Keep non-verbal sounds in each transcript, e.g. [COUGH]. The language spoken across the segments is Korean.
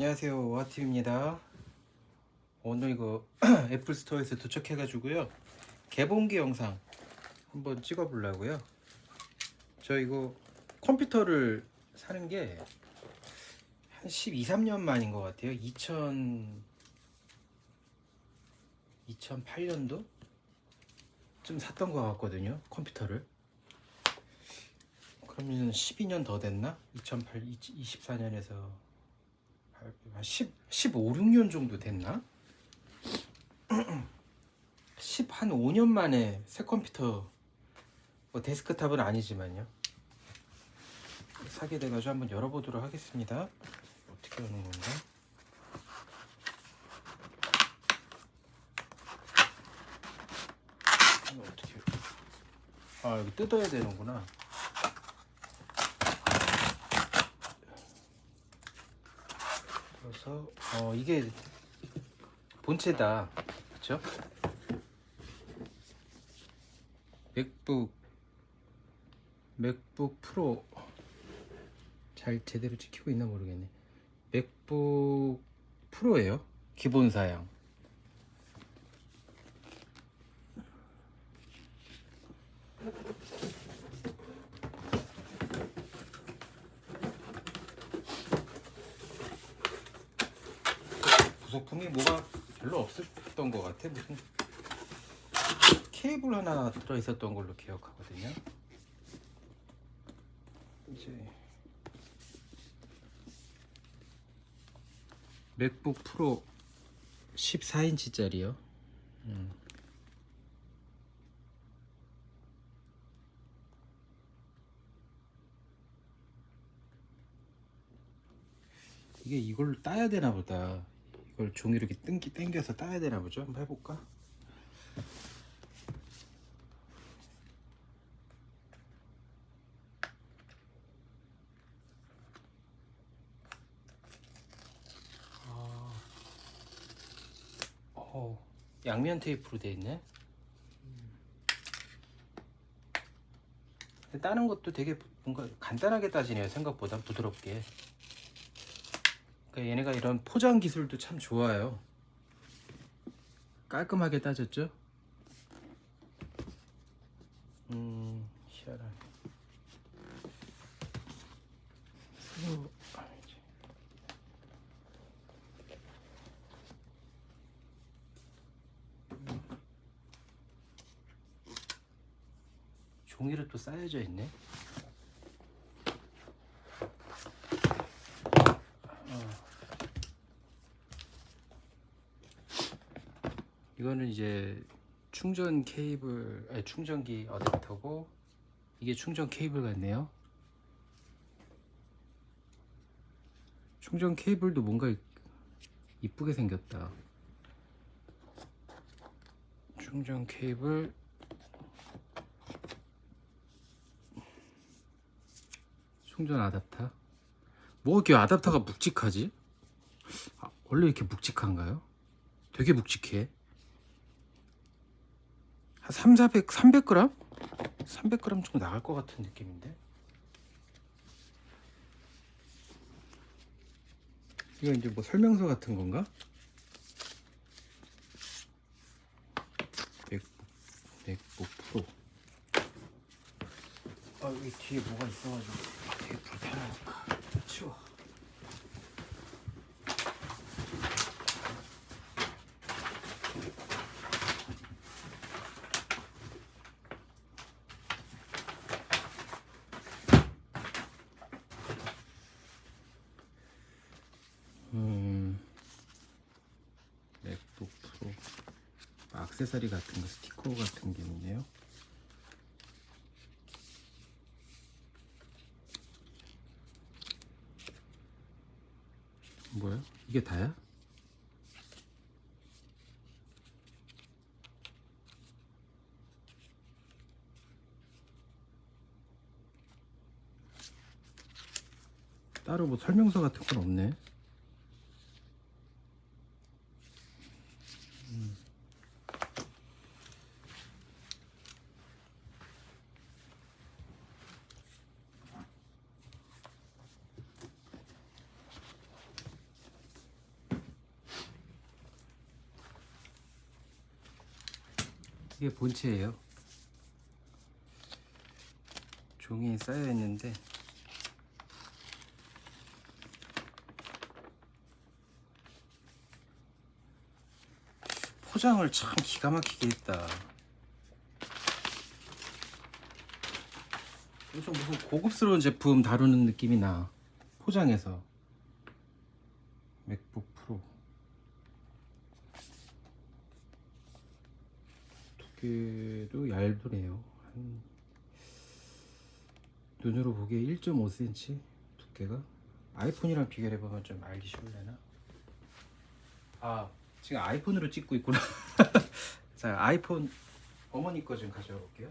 안녕하세요. 오하팀입니다. 오늘 이거 [CLEARS THROAT] 애플 스토어에서 도착해 가지고요. 개봉기 영상 한번 찍어 보려고요. 저 이거 컴퓨터를 사는 게 한 12, 3년 만인 것 같아요. 2000 2008년도? 좀 샀던 것 같거든요 컴퓨터를. 그러면 12년 더 됐나? 2008, 24년에서 10, 15, 16년 정도 됐나? [CLEARS THROAT] 10, 한 5년 만에 새 컴퓨터 뭐 데스크탑은 아니지만요 사게 돼가지고 한번 열어보도록 하겠습니다 어떻게 하는 건가? 이거 어떻게 아 여기 뜯어야 되는구나 그래서 어 이게 본체다. 그쵸? 맥북 맥북 프로 잘 제대로 찍히고 있나 모르겠네. 맥북 프로예요? 기본 사양 부속품이 뭐가 별로 없었던 것 같아. 무슨 케이블 하나 들어 있었던 걸로 기억하거든요. 이제 맥북 프로 14인치짜리요. 음. 이게 이걸 따야 되나 보다 이걸 종이로 이렇게 땡기, 땡겨서 따야 되나 보죠? 한번 해볼까? 아. 어, 양면 테이프로 돼 있네. 근데 따는 것도 되게 뭔가 간단하게 따지네요 생각보다. 부드럽게 그러니까 얘네가 이런 포장 기술도 참 좋아요. 깔끔하게 따졌죠? 음, 희한하네. 종이로 또 쌓여져 있네. 이거는 이제 충전 케이블, 아니 충전기 어댑터고 이게 충전 케이블 같네요. 충전 케이블도 뭔가 이- 이쁘게 생겼다. 충전 케이블 충전 아답터 뭐 이렇게 아답터가 묵직하지? 아, 원래 이렇게 묵직한가요? 되게 묵직해. 한 3, 400, 300g? 300g 정도 나갈 것 같은 느낌인데. 이거 이제 뭐 설명서 같은 건가? 맥북, 맥북 프로. 아 여기 뒤에 뭐가 있어가지고 되게 불편하다. 치워. 음, 맥북 프로 액세서리 같은 거 스티커 같은 게 있네요. 뭐야? 이게 다야? 따로 뭐 설명서 같은 건 없네. 이게 본체예요. 종이에 쌓여 있는데 포장을 참 기가 막히게 했다. 좀 무슨 고급스러운 제품 다루는 느낌이 나. 포장에서. 맥북 프로. 두께도 얇으네요. 한 눈으로 보기에 1.5cm 두께가 아이폰이랑 비교해 보면 좀 알기 쉬울래나? 아 지금 아이폰으로 찍고 있구나. [LAUGHS] 자 아이폰 어머니 거 좀 가져와 볼게요.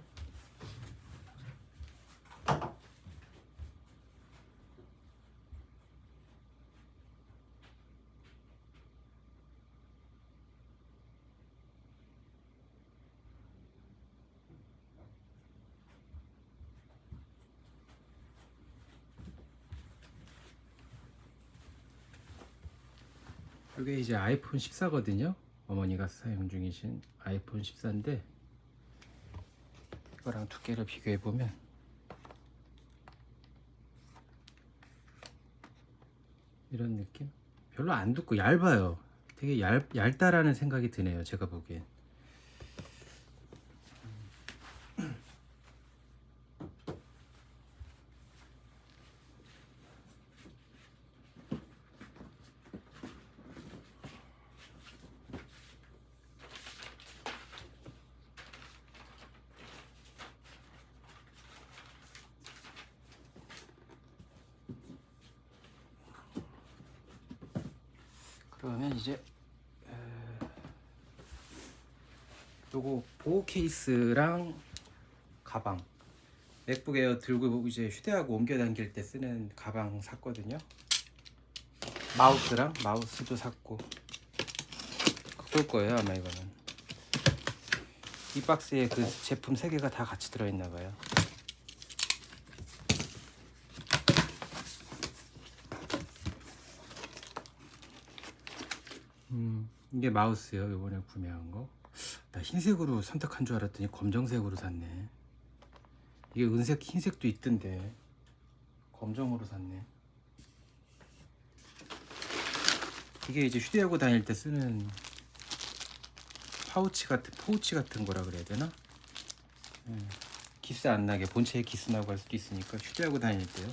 이게 이제 아이폰 14거든요. 어머니가 사용 중이신 아이폰 14인데 이거랑 두께를 비교해 보면 이런 느낌? 별로 안 두고 얇아요. 되게 얇, 얇다라는 생각이 드네요. 제가 보기엔. 그러면 이제 에, 요거 보호 케이스랑 가방. 맥북 에어 들고 이제 휴대하고 옮겨 다닐 때 쓰는 가방 샀거든요. 마우스랑 마우스도 샀고. 그럴 거예요 아마 이거는. 이 박스에 그 제품 3개가 다 같이 들어있나 봐요 이게 마우스요. 이번에 구매한 거. 나 흰색으로 선택한 줄 알았더니 검정색으로 샀네. 이게 은색, 흰색도 있던데 검정으로 샀네. 이게 이제 휴대하고 다닐 때 쓰는 파우치 같은 포우치 같은 거라 그래야 되나? 음, 기스 안 나게 본체에 기스 나고 할 수도 있으니까 휴대하고 다닐 때요.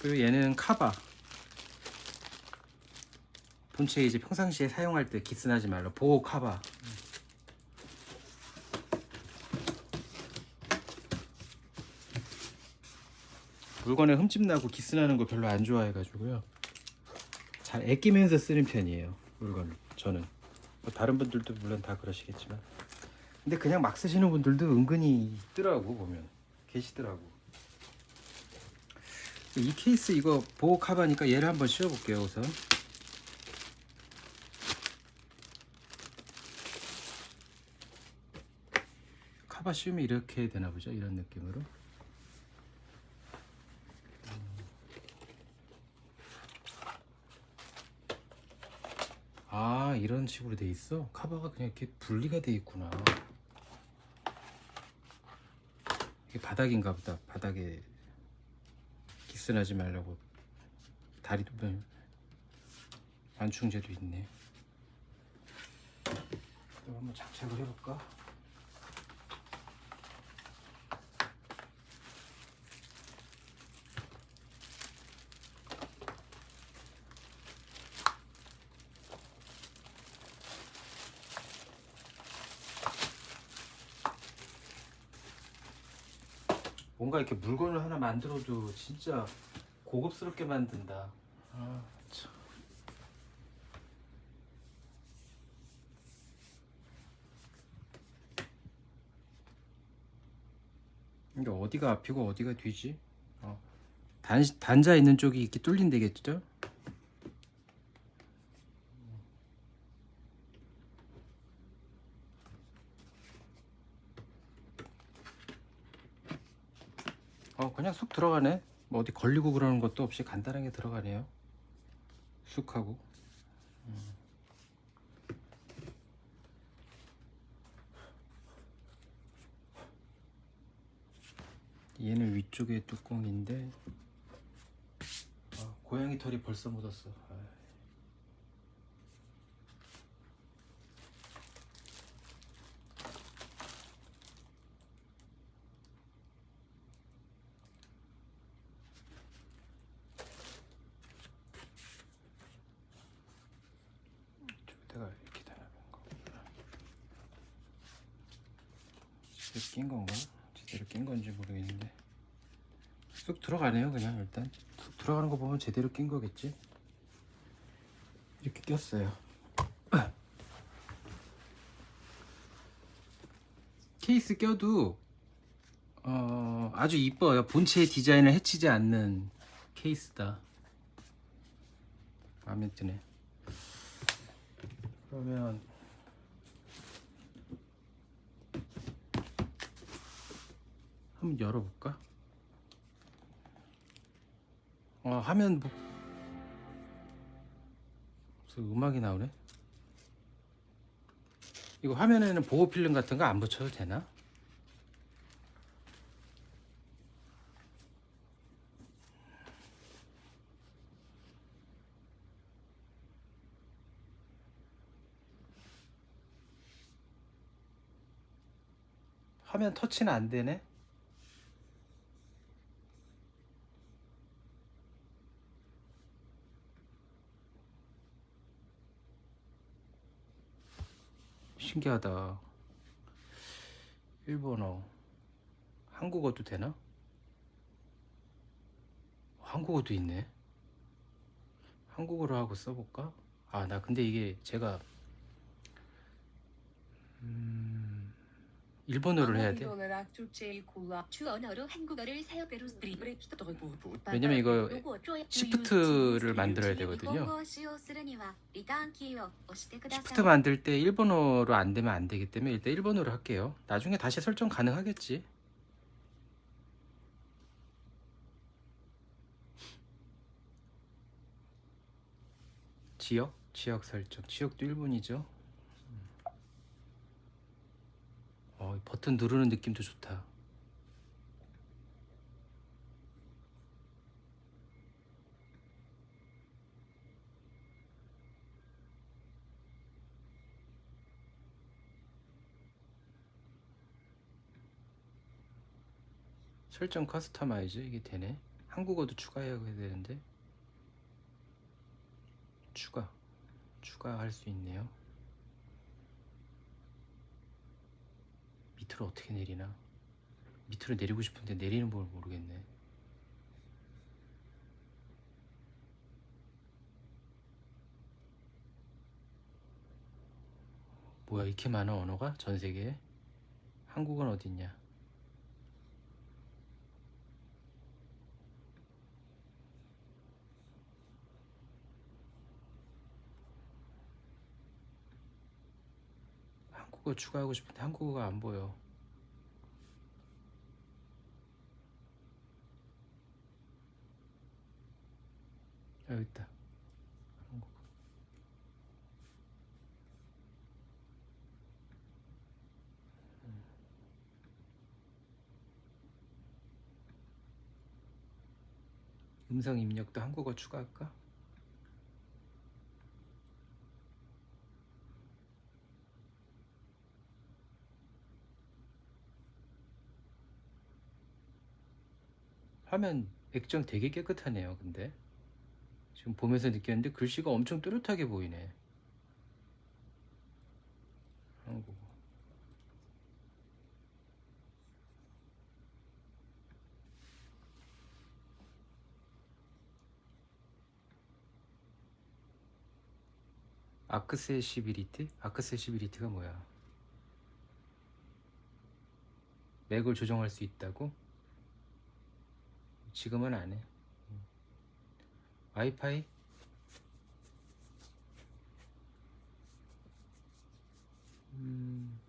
그리고 얘는 카바. 본체 이제 평상시에 사용할 때 기스 나지 말라 보호 카바. 물건에 흠집 나고 기스 나는 거 별로 안 좋아해가지고요. 잘 아끼면서 쓰는 편이에요. 물건 저는. 뭐 다른 분들도 물론 다 그러시겠지만. 근데 그냥 막 쓰시는 분들도 은근히 있더라고 보면 계시더라고. 이 케이스 이거 보호 카바니까 얘를 한번 씌워볼게요 우선 카바 씌우면 이렇게 되나 보죠? 이런 느낌으로. 아 이런 식으로 돼 있어? 카바가 그냥 이렇게 분리가 돼 있구나. 이게 바닥인가 보다. 바닥에 기스나지 말라고 다리도 뭐 완충제도 있네. 이거 한번 장착을 해볼까? 뭔가 이렇게 물건을 하나 만들어도 진짜 고급스럽게 만든다. 아, 참. 이게 어디가 앞이고 어디가 뒤지? 어. 단, 단자 있는 쪽이 이렇게 뚫린다겠죠? 쑥 들어가네? 뭐 어디 걸리고 그러는 것도 없이 간단하게 들어가네요. 쑥하고. 음. 얘는 위쪽에 뚜껑인데 아, 고양이 털이 벌써 묻었어. 아. 들어가네요 그냥 일단? 쑥 들어가는 거 보면 제대로 낀 거겠지? 이렇게 꼈어요. [CLEARS THROAT] 케이스 껴도 어, 아주 이뻐요. 본체 디자인을 해치지 않는 케이스다. 마음에 드네. 그러면 한번 열어볼까? 어 화면 뭐 무슨 음악이 나오네. 이거 화면에는 보호 필름 같은 거 안 붙여도 되나? 화면 터치는 안 되네. 신기하다. 일본어. 한국어도 되나? 한국어도 있네. 한국어로 하고 써볼까? 아, 나 근데 이게 제가 음, 일본어를 해야 돼요. 왜냐면 이거 시프트를 만들어야 되거든요. 시프트 만들 때 일본어로 안 되면 안 되기 때문에 일단 일본어로 할게요. 나중에 다시 설정 가능하겠지. 지역? 지역 설정. 지역도 일본이죠. 어, 이 버튼 누르는 느낌도 좋다. 설정 커스터마이즈 이게 되네. 한국어도 추가해야 되는데 추가 추가할 수 있네요. 밑으로 어떻게 내리나? 밑으로 내리고 싶은데 내리는 걸 모르겠네. 뭐야 이렇게 많아 언어가 전 세계에? 한국은 어디 있냐? 한국어 추가하고 싶은데 한국어가 안 보여. 여기 있다. 한국어. 음. 음성 입력도 한국어 추가할까? 화면 액정 되게 깨끗하네요. 근데 지금 보면서 느꼈는데 글씨가 엄청 뚜렷하게 보이네. 한국어. 아크세시빌리티? 아크세시빌리티가 뭐야? 맥을 조정할 수 있다고? 지금은 안 해. 음. 와이파이? 음.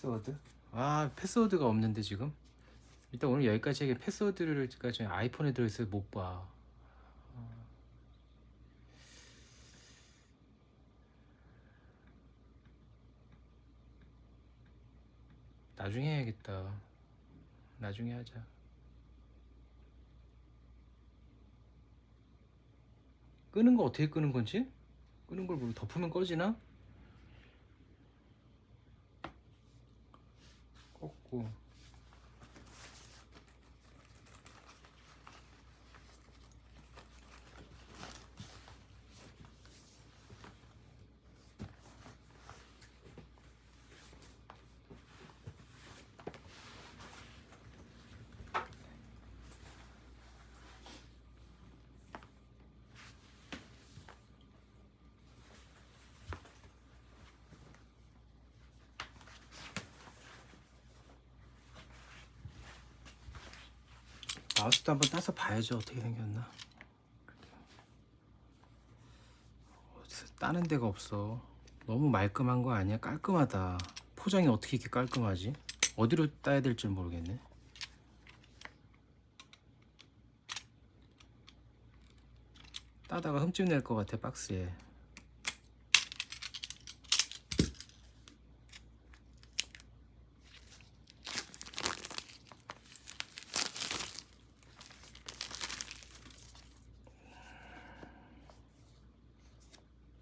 패스워드? 아 패스워드가 없는데 지금 일단 오늘 여기까지 하게 패스워드가 지금 아이폰에 들어있어서 못 봐 나중에 해야겠다 나중에 하자 끄는 거 어떻게 끄는 건지? 끄는 걸 모르 덮으면 꺼지나? beaucoup. 마우스도 한번 따서 봐야죠. 어떻게 생겼나. 따는 데가 없어. 너무 말끔한 거 아니야? 깔끔하다. 포장이 어떻게 이렇게 깔끔하지? 어디로 따야 될지 모르겠네. 따다가 흠집 낼 것 같아 박스에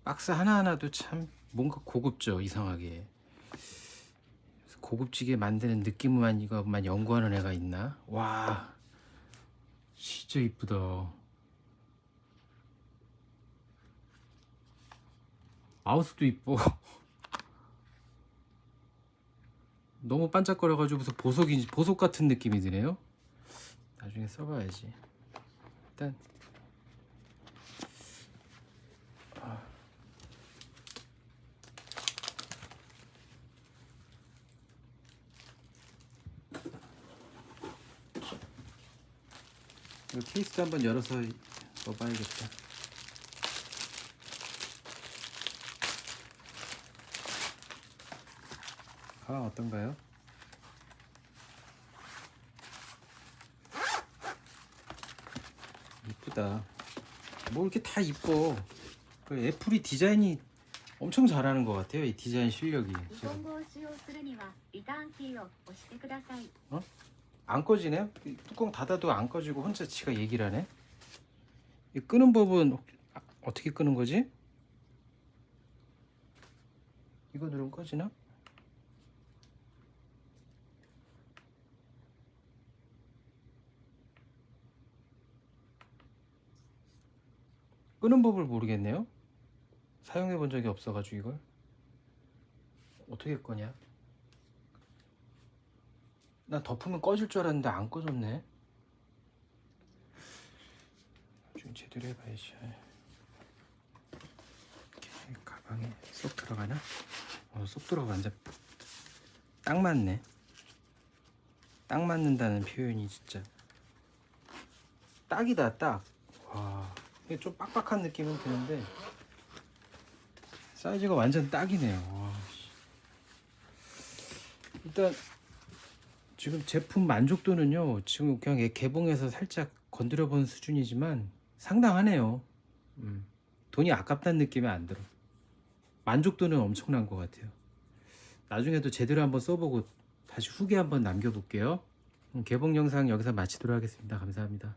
박스 하나하나도 참 뭔가 고급져 이상하게. 고급지게 만드는 느낌만 이거만 연구하는 애가 있나? 와 진짜 이쁘다. 마우스도 이뻐. [LAUGHS] 너무 반짝거려가지고 보석인지 보석 같은 느낌이 드네요. 나중에 써봐야지. 일단 이거 케이스도 한번 열어서 넣어봐야겠다. 가방 어떤가요? 이쁘다. 뭐 이렇게 다 이뻐. 그 애플이 디자인이 엄청 잘하는 것 같아요. 이 디자인 실력이 日 지금. 本 안 꺼지네요? 뚜껑 닫아도 안 꺼지고 혼자 지가 얘기를 하네 이 끄는 법은 아, 어떻게 끄는 거지? 이거 누르면 꺼지나? 끄는 법을 모르겠네요 사용해 본 적이 없어가지고 이걸 어떻게 꺼냐 나 덮으면 꺼질 줄 알았는데 안 꺼졌네. 좀 제대로 해봐야지. 이렇게 가방에 쏙 들어가나? 어, 쏙 들어가 완전 딱 맞네. 딱 맞는다는 표현이 진짜 딱이다 딱. 와, 이게 좀 빡빡한 느낌은 드는데 사이즈가 완전 딱이네요. 와, 씨. 일단 지금 제품 만족도는요 지금 그냥 얘 개봉해서 살짝 건드려 본 수준이지만 상당하네요. 음, 돈이 아깝다는 느낌이 안 들어. 만족도는 엄청난 것 같아요. 나중에도 제대로 한번 써보고 다시 후기 한번 남겨볼게요. 음, 개봉 영상 여기서 마치도록 하겠습니다. 감사합니다